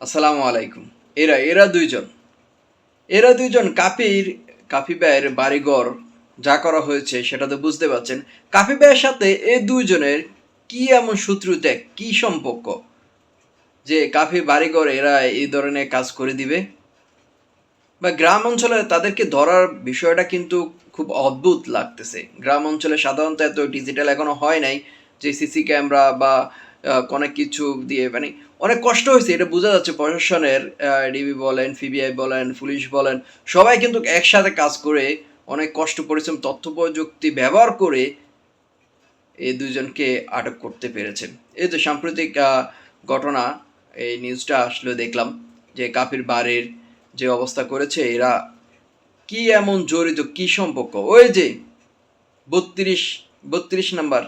আসসালামু আলাইকুম। এরা এরা দুইজন। এরা দুইজন কাপির কাফি ভাইয়ের বাড়িঘর যা করা হয়েছে সেটা তো বুঝতে পারছেন। কাফি ভাইয়ের সাথে এই দুইজনের কি এমন শত্রুতা, কি সম্পর্ক যে কাফি বাড়িঘর এরা এই ধরনের কাজ করে দিবে? বা গ্রাম অঞ্চলে তাদেরকে ধরার বিষয়টা কিন্তু খুব অদ্ভুত লাগতেছে। গ্রাম অঞ্চলে সাধারণত এত ডিজিটাল এখনও হয় নাই যে সিসি ক্যামেরা বা অনেক কিছু দিয়ে মানে অনেক কষ্ট হয়েছে, এটা বোঝা যাচ্ছে। প্রশাসনের ডিবি বলেন ফিবিআই বলেন, পুলিশ বলেন, সবাই কিন্তু একসাথে কাজ করে অনেক কষ্ট, পরিশ্রম, তথ্য, প্রযুক্তি ব্যবহার করে এই দুজনকে আটক করতে পেরেছেন এই তো সাম্প্রতিক ঘটনা, এই নিউজটা আসলে দেখলাম যে কাফির বাড়ির যে অবস্থা করেছে, এরা কি এমন জড়িত, কি সম্পর্ক? ওই যে বত্রিশ বত্রিশ নাম্বার,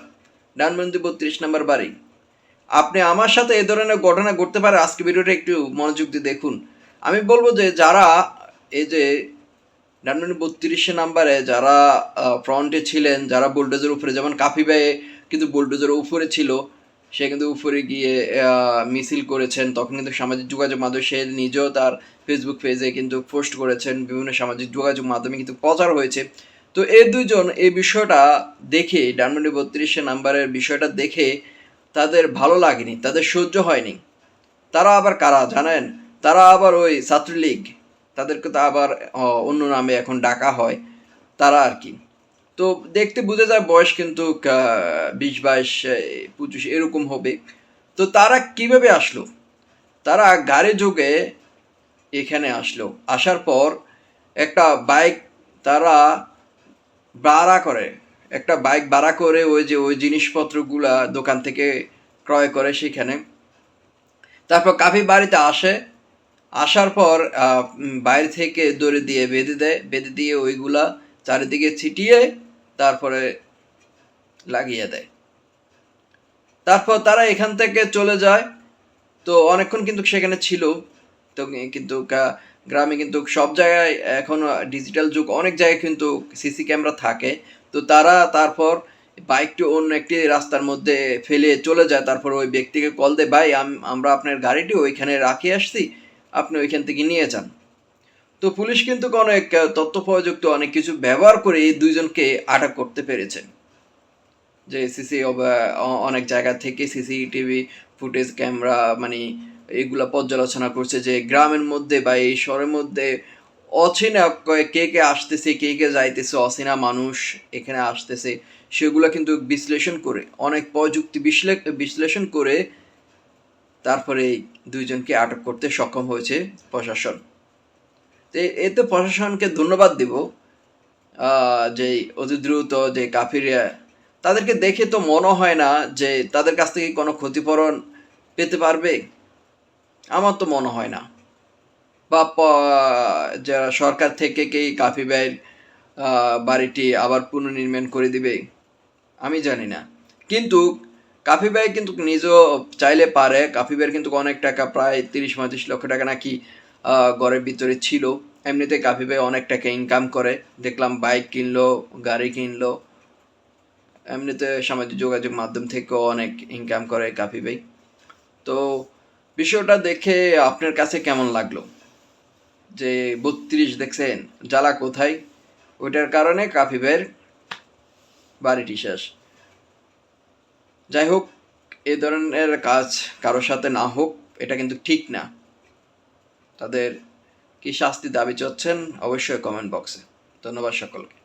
ডানবন্দি বত্রিশ নাম্বার বাড়ি আপনি আমার সাথে এ ধরনের ঘটনা ঘটতে পারে, আজকে ভিডিওটা একটু মনোযোগ দিয়ে দেখুন। আমি বলব যে যারা এই যে ডানবন্দি বত্রিশে নাম্বারে যারা ফ্রন্টে ছিলেন, যারা বুলডোজের উপরে, যেমন কাফি ভাইয়ে কিন্তু বুলডোজের উপরে ছিল, সে কিন্তু উপরে গিয়ে মিছিল করেছেন, তখন কিন্তু সামাজিক যোগাযোগ মাধ্যমে, সে নিজেও তার ফেসবুক পেজে কিন্তু পোস্ট করেছেন, বিভিন্ন সামাজিক যোগাযোগ মাধ্যমে কিন্তু প্রচার হয়েছে। তো এই দুইজন এই বিষয়টা দেখে ডানমন্ডি বত্রিশে নাম্বারের বিষয়টা দেখে তাদের ভালো লাগেনি, তাদের সহ্য হয়নি। তারা আবার কারা জানেন? তারা আবার ওই ছাত্রলীগ, তাদেরকে তো আবার অন্য নামে এখন ডাকা হয়, তারা আর কি। তো দেখতে বোঝা যায় বয়স কিন্তু বিশ, বাইশ পঁচিশ, এরকম হবে। তো তারা কীভাবে আসলো? তারা গাড়ি যোগে এখানে আসলো। আসার পর একটা বাইক তারা ভাড়া করে একটা বাইক ভাড়া করে ওই যে ওই জিনিসপত্রগুলা দোকান থেকে ক্রয় করে সেখানে। তারপর কাফি বাড়িতে আসে। আসার পর বাইরে থেকে দড়ি দিয়ে বেঁধে দেয়। বেঁধে দিয়ে ওইগুলা চারিদিকে ছিটিয়ে তারপরে লাগিয়ে দেয়। তারপর তারা এখান থেকে চলে যায়। তো অনেকক্ষণ কিন্তু সেখানে ছিল। তো কিন্তু গ্রামে কিন্তু সব জায়গায় এখন ডিজিটাল যুগ। অনেক জায়গায় কিন্তু সিসি ক্যামেরা থাকে। তো তারা তারপর বাইকটি অন্য একটি রাস্তার মধ্যে ফেলে চলে যায়। তারপর ওই ব্যক্তিকে কল দেয়, ভাই আমরা আপনার গাড়িটি ওইখানে রাখি আসছি, আপনি ওইখান থেকে নিয়ে যান। তো পুলিশ কিন্তু অনেক তথ্য প্রযুক্তি অনেক কিছু ব্যবহার করে এই দুইজনকে আটক করতে পেরেছে। যে সিসি অনেক জায়গা থেকে সিসিটিভি ফুটেজ, ক্যামেরা মানে এগুলা পর্যালোচনা করছে যে গ্রামের মধ্যে বা এই শহরের মধ্যে অচেনা ক- কে আসতেছে, কে কে যাইতেছে, অচেনা মানুষ এখানে আসতেছে, সেগুলো কিন্তু বিশ্লেষণ করে, অনেক প্রযুক্তি বিশ্লে- বিশ্লেষণ করে তারপরে এই দুইজনকে আটক করতে সক্ষম হয়েছে প্রশাসন। তো এতে প্রশাসনকে ধন্যবাদ দিব যে অতি দ্রুত যে কাফিরিয়া তাদেরকে দেখে তো মনে হয় না যে তাদের কাছ থেকে কোনো ক্ষতিপূরণ পেতে পারবে, আমার তো মনে হয় না। বা যারা সরকার থেকে কি কাফি ভাইয়ের বাড়িটি আবার পুনর্নির্মাণ করে দিবে, আমি জানি না। কিন্তু কাফি ভাই কিন্তু নিজেও চাইলে পারে, কাফি ভাইয়ের কিন্তু অনেক টাকা, প্রায় তিরিশ পঁয়ত্রিশ লক্ষ টাকা নাকি ঘরের ভিতরে ছিল। এমনিতে কাফি ভাই অনেক টাকা ইনকাম করে। দেখলাম বাইক কিনলো, গাড়ি কিনলো। এমনিতে সামাজিক যোগাযোগ মাধ্যম থেকেও অনেক ইনকাম করে কাফি ভাই তো বিষয়টা দেখে আপনার কাছে কেমন লাগল? যে বত্রিশ দেখছেন, জ্বালা কোথায়? ওইটার কারণে কাফিবের বাড়িটি শেষ। যাই হোক এ ধরনের কাজ কারোর সাথে না হোক, এটা কিন্তু ঠিক না। তাদের কি শাস্তি দাবি চাচ্ছেন, অবশ্যই কমেন্ট বক্সে ধন্যবাদ সকলকে।